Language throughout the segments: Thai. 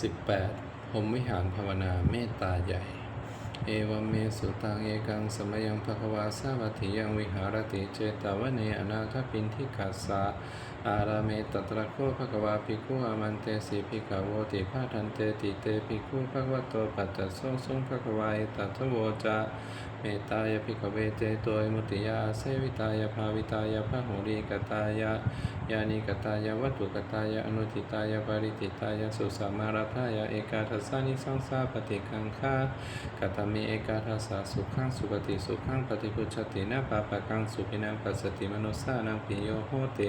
18พรหมวิหารภาวนาเมตตาใหญ่ เอวเมสุตังเอกังสมยังภควาสาวัติยังวิหารติเจตาวเนอนาถปินทิกัสสะ อาราเมตตระโคภควาภิกขุอามันเตสิภิกขโวติภาทันเตติเตภิกขุภควโตปัจจโสสงภควายตัทโวจาเมตตายภิกขเวเจโตยมุติยาเสวิตายภาวิตายพระหุริกตายะยานิกตายวัตถุกตายอนุติตายปริติตายสุสามาราธายเอกาทัสสานิสังสาปฏิคังคากตมีเอกาทัสสะสุขังสุปฏิสุขังปฏิพุชตินาปาปะกังสุปินังปัสสติมนุสานังปิโยโหติ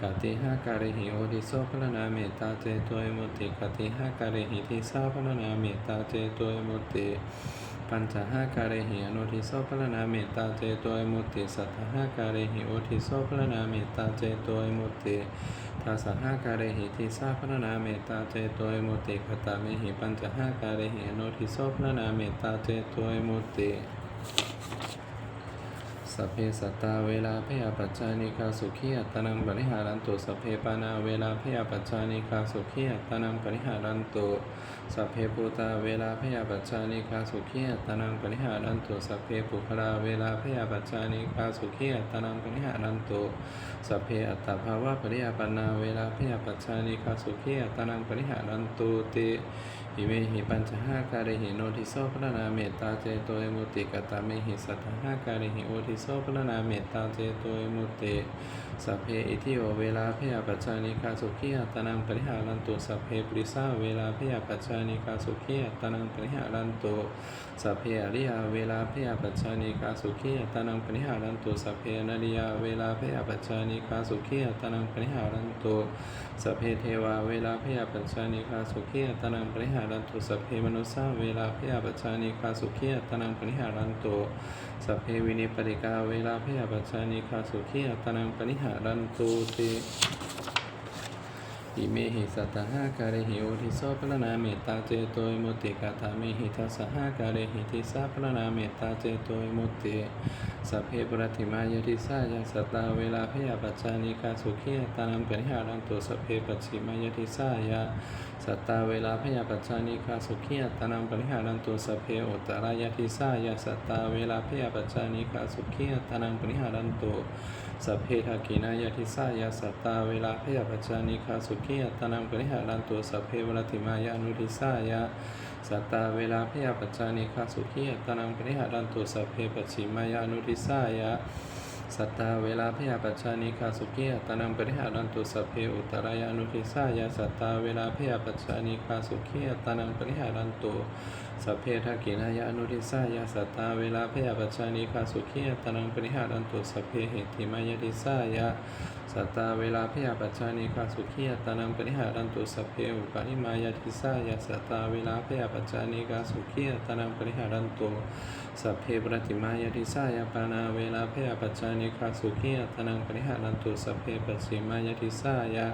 หะการิหิทิสาพรณาเมตตาเสพรณาเมตตาเจโตยมุติสัทธหะการิหิโอทิโสพเมตาเจโตยมุติทัสสะหะกาพยาปัญจหะกาอโนทิโสพรณาเมตตาเจโตยมุติสัพเพสัตตาเวลาเพยปัจจานิคาสุขีอัตนังปริหารันตุสัพเพปานาเวลาพยาปัจจานิคาสุขีอัตตนังปริหารันตุ สัพเพปูตาเวลาพยาปัจจานิคาสุขีตตนังปริหารันตุสัพเพปุคลาเวลาพยาปัจจานิคาสุขีตตนังปริหารันตุสัพเพอัตตภาวะปริยปนาเวลาพยาปัจจานิคาสุขีตตนังปริหารันตุติอิเมหิปัญจห้าการิหิโนทิโสพระนาเมตตาเจโตเอมุติกตาเมหิสัทธหาการิหิโอทิโสพระนาเมตตาเจโตเอมุติ สัพเพอิทิโอเวลาเพยปัจจานิคาสุขีอัตตนังปริหารันตุสัพเพปริสาเวลาเพยปัจจานิคาสุขีอัตตนังปริหารันตุสัพเพอริยาเวลาเพยปัจจานิคาสุขีอัตตนังปริหารันตุสัพเพนาริยเวลาเพยปัจจานิคาสุขีอัตตนังปริหารันตุสัพเพเทวาเวลาเพยปัจจานิคาสุขีอัตตนังปริหารันตุสัพเพมนุสาเวลาเพยปัจจานิคาสุขีอัตตนังปริหารันตุสัพเพวินิปริกาเวลาเพยปัจจานิคาสุขีอัตตนังปริหารันตุติอิเมหิสัตหะการิหิโอทิโสพระนาเมตตาเจโตยมุติกาธามิหิทัสหะการิหิทิสาพระนาเมตตาเจโตยมุติสัพเพปรติมายติสายาสัตตาเวลาพยาปัจจานิกาสุขีตานังปริหารันตุสัพเพปัจฉิมายติสายาสัตตาเวลาพยาปัจจานิกาสุขีตานังปริหารันตุสัพเพอุตตรายติสายาสัตตาเวลาพยาปัจจานิกาสุขีตานังปริหารันตุ สัพเพทากีนายทิสายาสัตตาเวลาพยาปัจจานิคาสุขีอัตนังปริหารันตุสัพเพวรติมายานุทิสายาสัตตาเวลาพยาปัจจานิคาสุขีอัตนังปริหารันตุสัพเพปัจฉิมายานุทิสายา สัตตาเวลาพยาปัจชานิคาสุขีอัตานังปริหารันตุสเพอุตรายานุทิสายาสัตตาเวลาพยาปัจชานิคาสุขีอัตานังปริหารันตุสเพทากินายานุทิสายาสัตตาเวลาพยาปัจชานิคาสุขีอัตานังปริหารันตุสเพเหติมายติสายา สัตตาเวลาพยาปัจจานิคาสุขีอัตานังปริหารันตุสัเพอุปาริมายาทิสายาสัตตาเวลาพยาปัจจานิคาสุขีอัตานังปริหารันตุสัพเพปรติมายาทิสายาปานาเวลาพยาปัจจานิคาสุขีอัตานังปริหารันตุสัพเพปัจิมายาทิสายา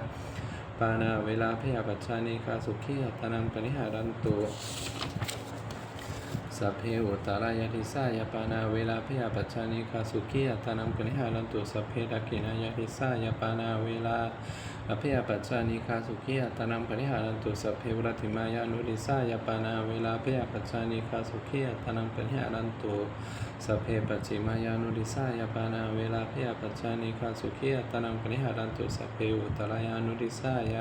ปานาเวลาพยาปัจจานิคาสุขีอัตตานังปริหารันตุ สัพเพอุตตรายติสายปานาเวลาพยาปัจจานิคาสุขีอัตานังปริหารันตุสัพเพดักินายติสายปานาเวลาอภิยปัจจานิคาสุขีอัตานังปริหารันตุสัพเพวรติมายานุริสายปานาเวลาพยาปัจจานิคาสุขีอัตานังปริหารันตุสัพเพปัจฉิมายานุริสายปานาเวลาพยาปัจจานิคาสุขีอัตานังปริหารันตุสัพเพอุตตรายานุริสาย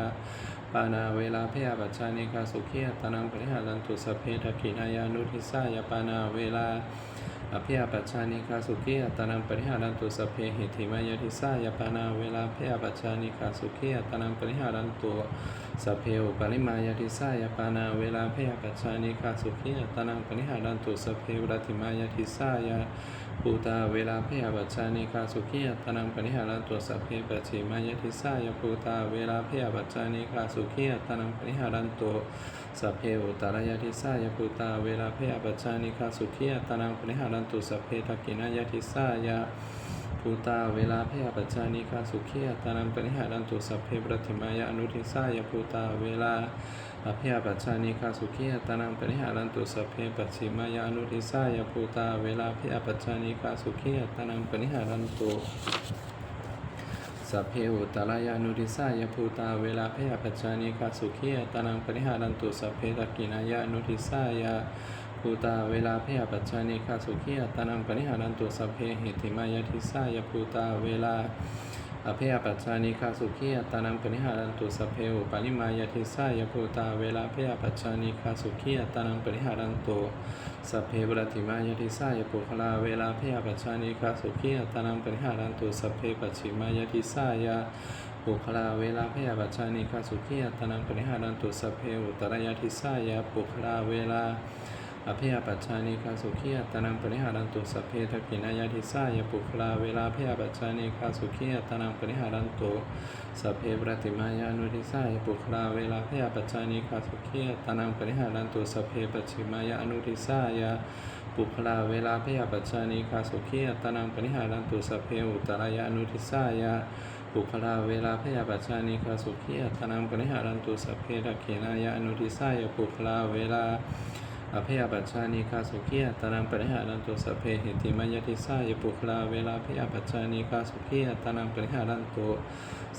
ปานาเวลาพยาปัจจานิคาสุขีอัตานังปริหารันตุสเพทกินายานุทิสายปานาเวลาอภิยาปัจจานิคาสุขีอัตตานังปริหารันตุสัพเพหิติมายทิสายปานาเวลาพยาปัจจานิคาสุขีอัตตานังปริหารันตุสัพเพอุปริมายติสายปานาเวลาเพยปัจจานิคาสุขีอัตนังปริหารันตุสัพเพวรติมายติสาย ภูตาเวลาเพยปัจานิคาสุขีอัตนังปริหารันตุสัพเพปัจฉิมายติสายภูตาเวลาเพยปัจานิคาสุขีอัตนังปริหารันตุสัพเพอุตรายติสายภูตาเวลาเพยปัจานิคาสุขีอัตนังปริหารันตุสัพเพทักกินายติสายาภูตาเวลาเพยปัจจานิคาสุขีอัตานังปริหารันตุสัพเพปรติมายะอนุทิสายภูตาเวลา อภิยปัจจานิคาสุขีอัตานังปริหารันตุสัพเพปัจฉิมายะอนุทิสายภูตาเวลาเพยปัจจานิคาสุขีอัตานังปริหารันตุสัพเพอุตรายานุทิสายภูตาเวลาเพยปัจจานิคาสุขีอัตานังปริหารันตุสัพเพตกินายะอนุทิสายาภูตาเวลาเพยปัจจานิคาสุขีอัตานังปริหารันตุสัพเพหิติมายทิสายภูตาเวลา อภิยปัจจานิคาสุขีอัตานังปริหารันตุสเพอุปาลิมายทิสายภูตาเวลาเพยปัจจานิคาสุขีอัตานังปริหารันตุสเพปรติมายทิสายปุคลาเวลาเพยปัจจานิคาสุขีอัตานังปริหารันตุสเพปัจฉิมายทิสายาปุคลาเวลาพยาบัจจานิคาสุขีอัตนังปริหารันตุสเพอุตรยทิสายาปุคลาเวลา อภิยปัจจานิคาสุขีอัตนังปริหารันตุสัพเพทกินายาทิสายาปุคลาเวลาพยาปัจจานิคาสุขีอัตนังปริหารันตุสัพเพปฏิมายานุทิสายาปุคลาเวลาพยาปัจจานิคาสุขีอัตนังปริหารันตุสัพเพปัจฉิมายานุทิสายาปุคลาเวลาพยาปัจจานิคาสุขีอัตนังปริหารันตุสัพเพอุตรายานุทิสายาปุคลาเวลาพยาปัจจานิคาสุขีอัตนังปริหารันตุสัพเพทักขินายะอนุทิสายปุคลาเวลา อภยปัจจานิคาสุขีอัตนังปริหารันตุสัพเพหิติมายติสายปุคลาเวลาพยาปัจจานิคาสุขีอัตนังปริหารันตุ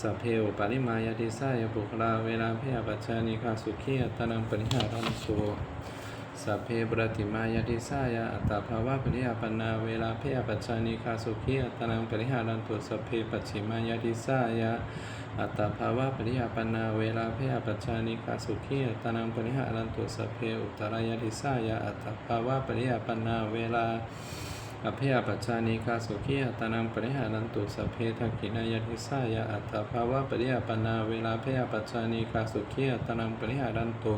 สเพอปาริมายติสายปุคลาเวลาพยาปัจจานิคาสุขีอัตนังปริหารันตุสัพเพปรติมายติสายาอัตตาภาวะปริยาปนาเวลาเพยปัจจานิคาสุขีอัตนังปริหารันตุสัพเพปัจฉิมายติสายา อัตตาภาวะปริยาปนาเวลาเพยปัจจานิคาสุขีอัตนังปริหารันตุสเพอุตรายติสายาอัตตาภาวะปริยาปนาเวลาอภิยปัจจานิคาสุขีอัตนังปริหารันตุสเพทักขินายทิสายาอัตถภาวะปริยปนาเวลาเพยปัจจานิคาสุขีอัตนังปริหารันตุ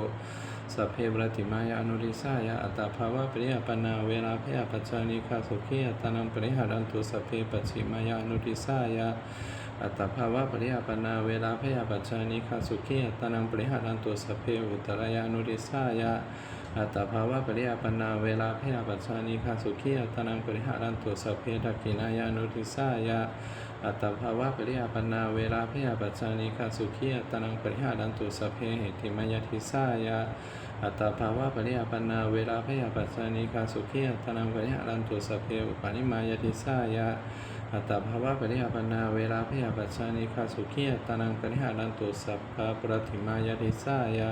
สัพเพปรติมายานุริสายาอัตภาวะปริยปนาเวลาเพยปัจจานิคาสุขีอัตนังปริหารันตุสัพเพปัจฉิมายานุริสายา อัตภาวะปริยปนาเวลาพยปัจจานิคาสุขีอัตนังปริหารันตุสเพอุตรายานุริสายาอัตตาภาวะปริยปนาเวลาพยาปัจจานิคาสุขีอัตนังปริหารันตุสเพทักินายานุทิสายาอัตตาภาวะปริยปนาเวลาพยาปัจจานิคาสุขีอัตนังปริหารันตุสเพเหติมายทิสายาอัตตาภาวะปริยปนาเวลาพยาปัจจานิคาสุขีอัตนังปริหารันตุสเพอุปาณิมายทิสายา อัตภาวะปริยปนาเวลาพยาปัจจานิคาสุขีอัตนังปริหารันตุสัพพะปรติมายทิสายา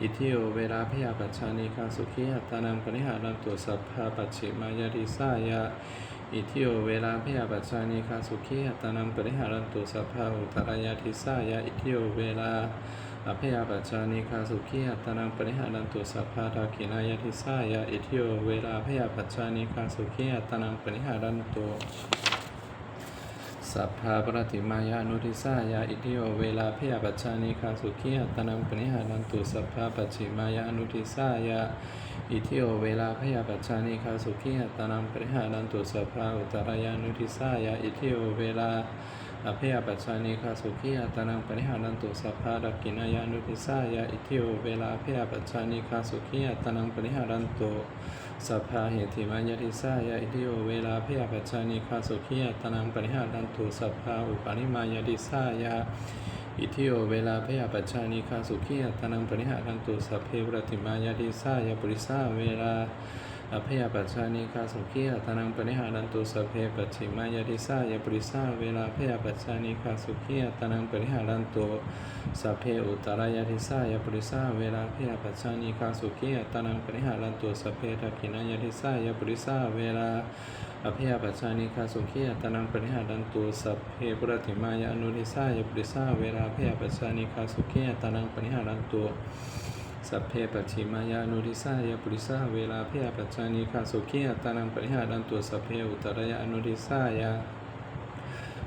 อิทิโอเวลาพยาปัจจานิคาสุขีอัตานังปริหารันตุสัพพะปัจฉิมายาติสายาอิทิโอเวลาพยาปัจจานิคาสุขีอัตานังปริหารันตุสัพพะอุตรายาติสายาอิทิโอเวลาอภยาปัจจานิคาสุขีอัตานังปริหารันตุสัพพะทักขินายาติสายาอิทิโอเวลาพยาปัจจานิคาสุขีอัตานังปริหารันตุ สัพพาปรติมายานุทิสายาอิทิโอเวลาพยาปัจจานิคาสุขีอัตนังปนิหารันตุสัพพาปัจฉิมายานุทิสายาอิทิโอเวลาพยาปัจจานิคาสุขีอัตนังปนิหารันตุสัพพาอุตรายานุทิสายาอิทิโอเวลาอภยปัจจานิคาสุขีอัตนังปนิหารันตุสัพพาดักกินายานุทิสายาอิทิโอเวลาพยาปัจจานิคาสุขีอัตนังปนิหารันตุ สัพพาเหติมายติสายาอิทิโอเวลาพยาปัจจานิคาสุขียตนังปริหารันตุสัพพาอุปาณิมายติสายาอิทิโอเวลาพยาปัจจานิคาสุขียตนังปริหารันตุสัพเพวรติมายติสายาปุริสาเวลา อภยปัจจานิคาสุขีอัตนังปริหารันตุสัพเพปัจฉิมายติสายาปริสาเวลาพยาปัจจานิคาสุขีอัตนังปริหารันตุสัพเพอุตรายติสายาปริสาเวลาพยาปัจจานิคาสุขีอัตนังปริหารันตุสัพเพทักขินายติสายาปริสาเวลาอภิยปัจจานิคาสุขีอัตนังปริหารันตุสัพเพปุรติมายาอนุทิสายปริสาเวลาพยปัจจานิคาสุขีอัตนังปริหารันตุ สัพเพปัจฉิมายานุทิสายปุริสาเวลาเพยปัจจานิคาสุขีอัตนังปริหารันตุสัพเพอุตรายานุทิสายา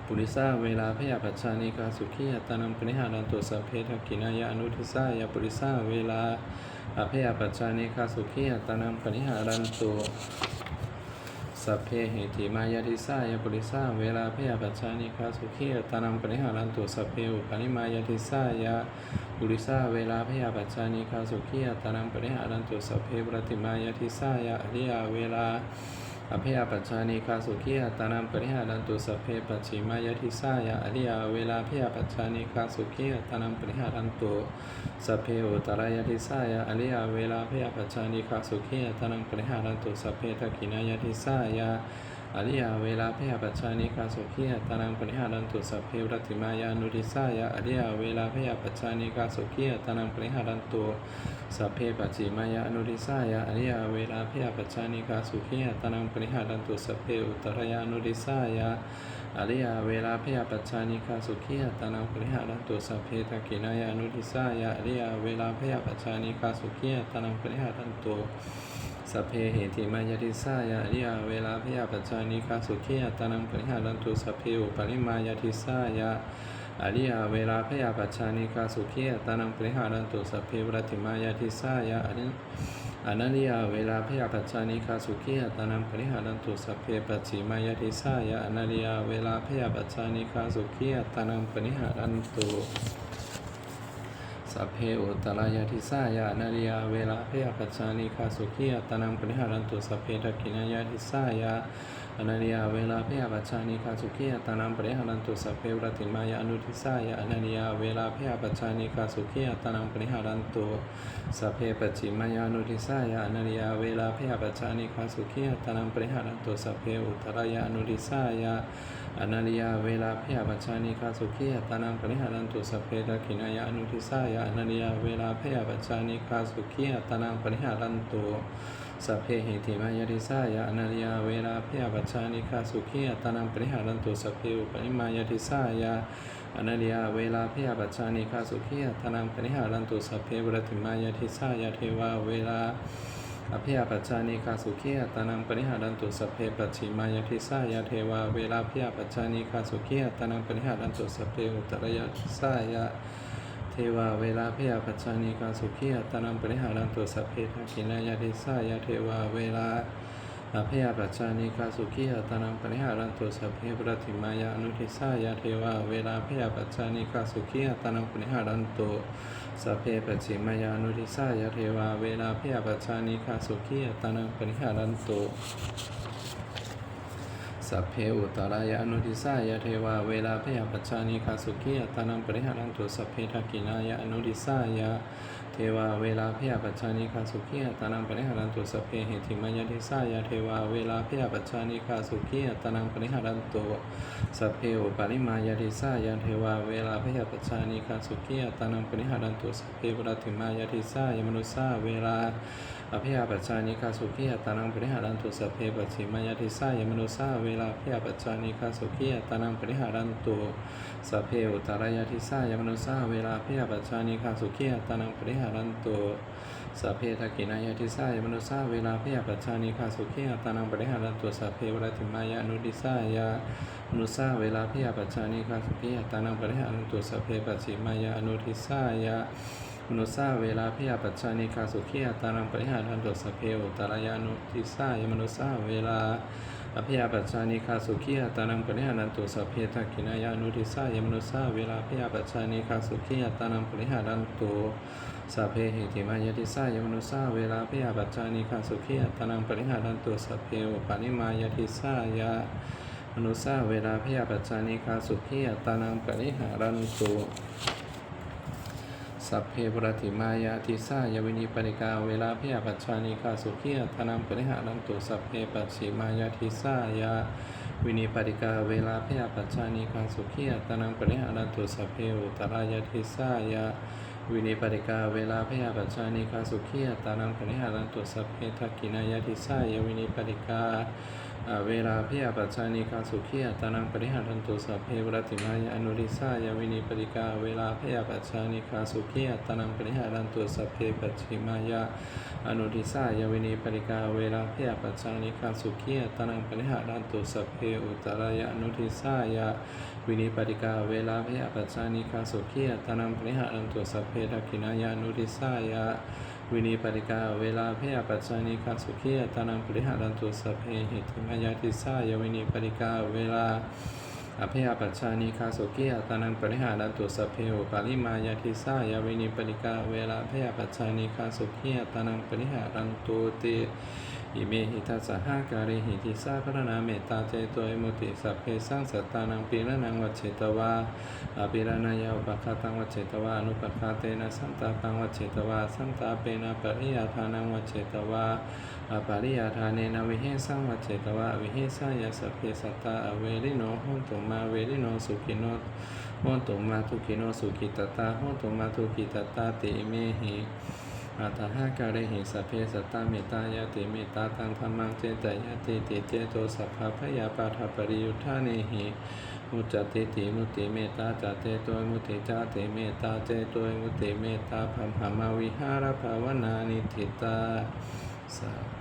ปุริสาเวลาพยาปัจจานิกาสุขีอัตานังปริหารันตุสัพเพทักขินายะอนุทิสายะปุริสาเวลาอภยปัจจานิกาสุขีอัตานังปริหารันตุสัพเพเหติมายาทิสายะปุริสาเวลาพยาปัจจานิกาสุขีอัตานังปริหารันตุสัพเพอุปาณิมายาทิสายะ ปุริสาเวลาพยาปัจจานิกาสุขีอัตานังปริหารันตุสัพเพปรติมายาทิสายะอริยาเวลาอภยปัจจานิคาสุขีอัตานังปริหารันตุสัพเพปัจฉิมายทิสายะอริยาเวลาพยาปัจจานิคาสุขีอัตานังปริหารันตุสัพเพอุตรายทิสายะอริยาเวลาพยาปัจจานิคาสุขีอัตานังปริหารันตุสัพเพทักขินายทิสายะ อริยาเวลาเพยปัจจานิคาสุขีอัตานังปริหารันตุสัพเพรติมายานุทิสายะอริยาเวลาเพยปัจจานิคาสุขีอัตานังปริหารันตุสัพเพปัจฉิมายานุทิสายะอริยาเวลาเพยปัจจานิคาสุขีอัตานังปริหารันตุสัพเพอุตรยานุทิสายะอริยาเวลาพยปัจจานิคาสุขีอัตนังปริหารันตุสัพเพทักขินายานุทิสายะอริยาเวลาพยปัจจานิคาสุขีอัตนังปริหารันตุ สเพเหติมายทิสายะอริยาเวลาพยาปัจจานิคาสุขีอัตานังปริหารันตุสเพอุปริมายทิสายะอริยาเวลาพยาปัจจานิกาสุขีอัตานังปริหารันตุสเพวรติมายาทิสายะอนิอนันยาเวลาพยาปัจจานิกาสุขีอัตานังปริหารันตุสเพปัจฉิมายาทิสายะอนันยาเวลาพยาปัจจานิกาสุขีอัตานังปริหารันตุ สัพเพอุตรายาทิสายะอนันยาเวลาพยาปัจจานิกาสุขีอัตานังปริหารันตุสัพเพทักขินายาทิสายะอนันยาเวลาพยาปัจจานิคาสุขีอัตานังปริหารันตุสัพเพวรติมายาอนุทิสายะอนันยาเวลาพยาปัจจานิคาสุขีอัตานังปริหารันตุสัพเพปัจฉิมายาอนุทิสายะอนันยาเวลาพยาปัจจานิคาสุขีอัตานังปริหารันตุสัพเพอุตรายาอนุทิสายะ อนันยาเวลาพยาปัจจานิคาสุขีอัตานังปริหารันตุสเพทักขินายาอนุทิสายะอนันยาเวลาพยาปัจจานิคาสุขีอัตานังปริหารันตุสัพเพหิติมายติสายะอนันยาเวลาพยาปัจจานิคาสุขีอัตานังปริหารันตุสัพเพอุปนิมายติสายะอนันยาเวลาพยาปัจจานิคาสุขีอัตานังปริหารันตุสเพวรติมายติสายะเทวาเวลา อภยาปัจจานิคาสุขีอัตานังปริหารันตุสัพเพปัจฉิมายติสายะเทวาเวลาพยาปัจจานิคาสุขีอัตานังปริหารันตุสัพเพอุตรยติสายะเทวาเวลาพยาปัจจานิคาสุขีอัตานังปริหารันตุสัพเพทักขินายาติสายาเทวาเวลา อภยาปัจจานิกาสุขีอตานังปริหารันตุสัพเพปรติมายาอนุทิสายาเทวาเวลาพยาปัจจานิกาสุขีอตานังปริหารันตุสัพเพปัจิมายาอนุทิสายาเทวาเวลาพยาปัจจานิกาสุขีอตานังปริหารันตุสัพเพอุตรายานุทิสายะเทวาเวลาพยาปัจจานิคาสุขีอตานังปริหารันตุสัพเพทักขินายะอนุทิสายะ เทวาเวลาพยาปัจจานิคาสุขีอัตานังปริหารันตุสเพเหติมายทิสายาเทวาเวลาพยาปัจจานิคาสุขีอัตานังปริหารันตุสัพเพอุปาริมายาทิสายาเทวาเวลาพยาปัจจานิคาสุขีอัตานังปริหารันตุสเพปรติมายาทิสายามนุสาเวลา อภยาปัจจานิคาสุขีอัตานังปริหารันตุสัพเพปัจฉิมายทิสายมนุสาเวลาพยาปัจจานิคาสุขีอัตานังปริหารันตุสัพเพอุตรายทิสายมนุสาเวลาพยาปัจจานิคาสุขีอัตานังปริหารันตุสัพเพทักขินายทิสายมนุสาเวลาพยาปัจจานิคาสุขีอัตานังปริหารันตุสัพเพวรติมายานุดิสายามนุสาเวลาพยาปัจจานิคาสุขีอัตานังปริหารันตุสัพเพปัจฉิมายานุทิสายา มนุษาเวลาพยาปัจจานิคาสุขีอัตานังปริหารันตุสเพอุตรายานุทิสายมนุษาเวลาอภยาปัจจานิคาสุขีอัตานังปริหารันตุสเพทักขินายานุทิสายมนุษาเวลาพยาปัจจานิคาสุขีอัตานังปริหารันตุสัพเพหิติมายติสายมนุษาเวลาพยาปัจจานิคาสุขีอัตานังปริหารันตุสัพเพอุปานิมายติสายะมนุษาเวลาพยาปัจจานิคาสุขีอัตานังปริหารันตุ สัพเพปรติมายาทิสายวินิปริกาเวลาพยาปัจจานิคาสุขีอัตนังปริหารันตุสัพเพปัจฉิมายาทิสายาวินิปริกาเวลาพยาปัจจานิคาสุขีอัตนังปริหารันตุสัพเพอุตรายาทิสายาวินิปริกาเวลาพยาปัจจานิคาสุขีอัตนังปริหารันตุสัพเพทักขินายาทิสายาวินิปริกา เวลาพิยปัจจานิคาสุขีตานังปริหารันตุสัพเพวรติมายาอนุริสายวินิปริกาเวลาพิยปัจจานิคาสุขีตานังปริหารันตุสัพเพปัจฉิมายาอนุริสายวินิปริกาเวลาพิยปัจจานิคาสุขีตานังปริหารันตุสัพเพอุตรายาอนุริสายวินิปริกาเวลาพิยปัจจานิคาสุขีตานังปริหารันตุสัพเพทักขินายาอนุริสายา วินิปริกาเวลาเพยปัจจานิคาสุขียตานังปริหารันตุสัพเพหิติมายาติสายวินิปริกาเวลาอภยปัจจานิคาสุขียตานังปริหารันตุสเพเพอุปาลิมายาติสายวินิปริกาเวลาเพยปัจจานิคาสุขียตานังปริหารันตุติ อิเมหิทัสสหาการิหิติสาพระนาเมตตาเจโตเอมุติสัพเพสังสัตตานังปีระนังวัจเจตวาอภิรณายาอุปคาตังวัจเจตวาอนุปคาเตนะสันตาปังวัจเจตวาสันตาเปนะปริยาทานังวัจเจตวาอปริยาทาเนนะวิเหสังวัจเจตวาวิเหสายาสพเพสัตตาอเวริโนโหตุมาเวริโนสุขิโนโหตุมาทุกิโนสุขิตตาโหตุมาทุกิตตาติเมหิ อาตหาการหิสัพเพสัตตาเมตตายาติเมตตาตังธรรมังเจตยาติติเจโตสัพพะพยาปาทปริยุทธาเนหิมุจติติมุติเมตตาจเตโตมุติจาติเมตตาเจโตมุติเมตตาพัมหามาวิหารภาวนานิทิตาสา